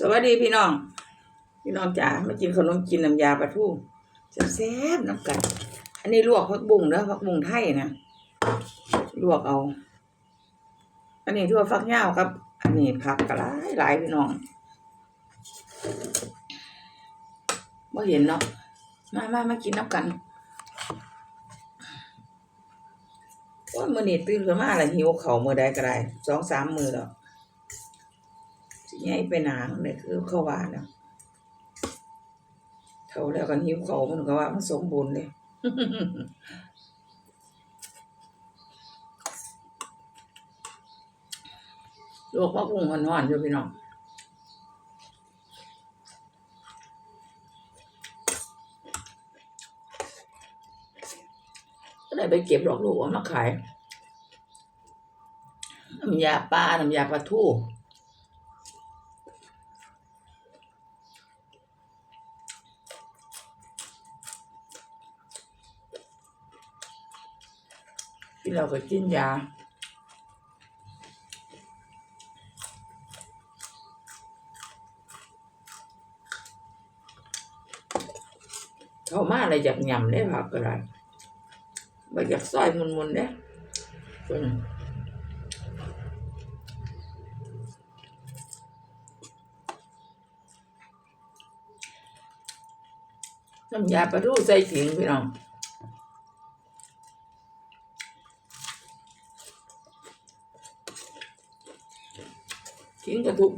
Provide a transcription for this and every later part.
สวัสดีพี่น้อง พี่น้องจ๋ามากินขนมกินน้ำยาปลาทูแซ่บน้ำกัน อันนี้ลวกผักบุ้งเด้อผักบุ้งไทยนะลวกเอา อันนี้ทั่วฟักยาครับ อันนี้ผักกระไรหลายพี่น้องบ่เห็นเนาะมามามากินน้ำกันว่ามื้อนี้ตื่นขึ้นมาแล้วหิวเข้ามือใดก็ได้สองสามมือแล้ว สิใหญ่ไปหนาเนี่ยคือเขาว่าเนาะเท่าแล้วกันหิวเขามันก็ว่ามันสมบูรณ์เลยลวกผักบุ้งอ่อนอยู่พี่น้องก็ได้ไปเก็บดอกลูกเอามาขายน้ำยาปลาน้ำยาปลาทู่ ที่เราก็กินยาเขามาอะไรจากยำได้ผักก็ได้มาจากซอยมุนๆเด้ตัวนึงน้ำยาปลาทูใส่ถิงพี่น้อง ทิ้งกระทุก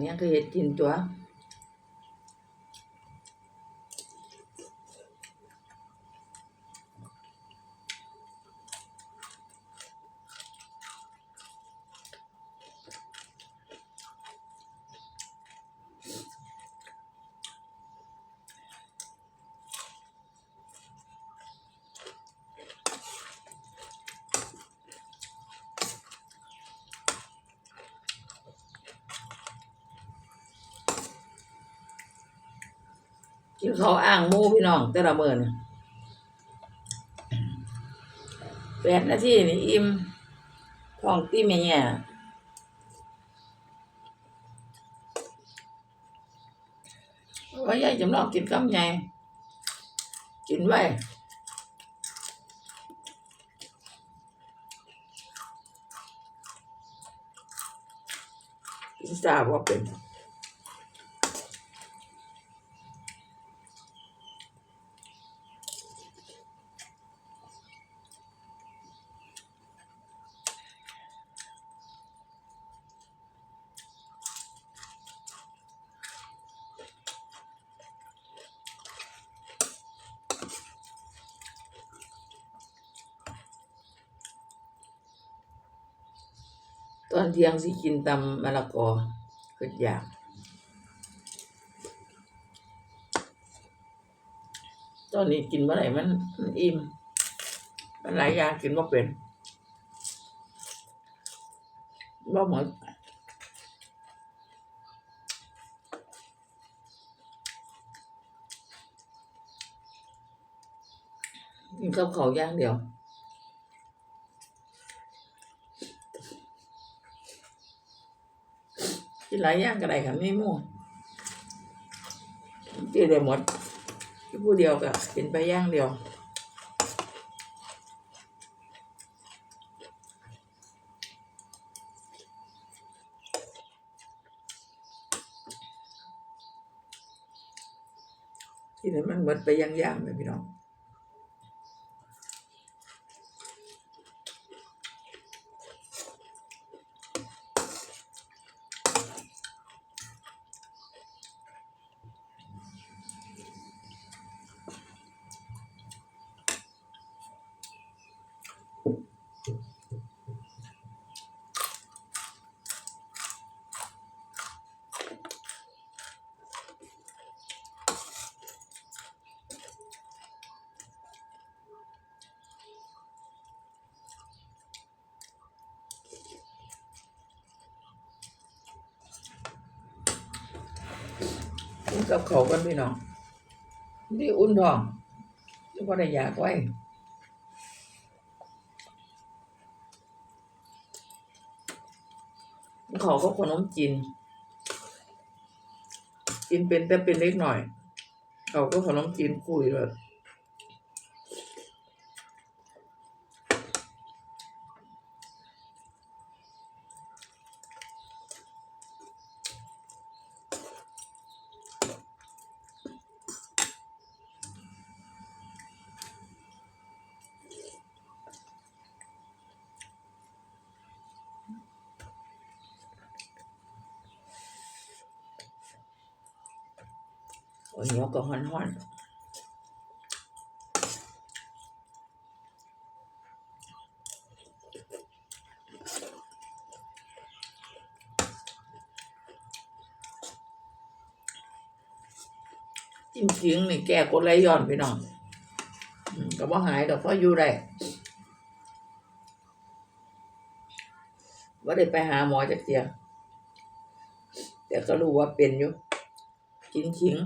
อย่างนี้คือเห็ดกินตัว กินเขาอ่างมูพี่น้อง แต่ละเมื่อนแปดนาทีนี่อิ่มท้องตีแม่แย่ว่าใหญ่จำลองกินคำใหญ่กินไว้กินทราบว่าเป็น ตอนเที่ยงสิกินตำมะละกอคืออยากตอนนี้กินเมื่อไหร่มันมันอิ่ม มันหลายอย่างกินว่าเป็นว่าหมดกินข้าวเขาวอย่างเดียว หลายอย่างก็ได้ค่ะไม่มั่วกินได้หมดผู้เดียวก็กินไปย่างเดียวกินให้มันหมดไปย่างๆเลยพี่น้อง กับเขากันพี่น้องดีอุ่นท้องจะพอได้อยากไว้เขาก็ขนมจีนกินเป็นแต่เป็นเล็กหน่อย เขาก็ขนมจีนคุยเลย โอ้ยเหนียวก็ฮ้อนๆจริงนี่แก้กดไหลย้อนพี่น้องก็บ่หายดอกเพราะอยู่ได้ว่าได้ไปหาหมอจักเทียแต่ก็รู้ว่าเป็นอยู่กินขิง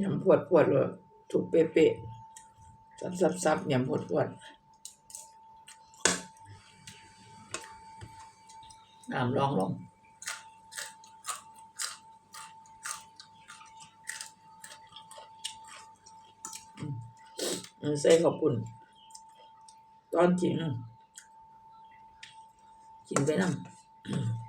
ยำปวดปวดเลยถูกเป๊ะๆซับซับซับยำปวดปวดน้ำลองลงอืมอืมใส่ข้าวปุ้นตอนกินกินไปน้ำ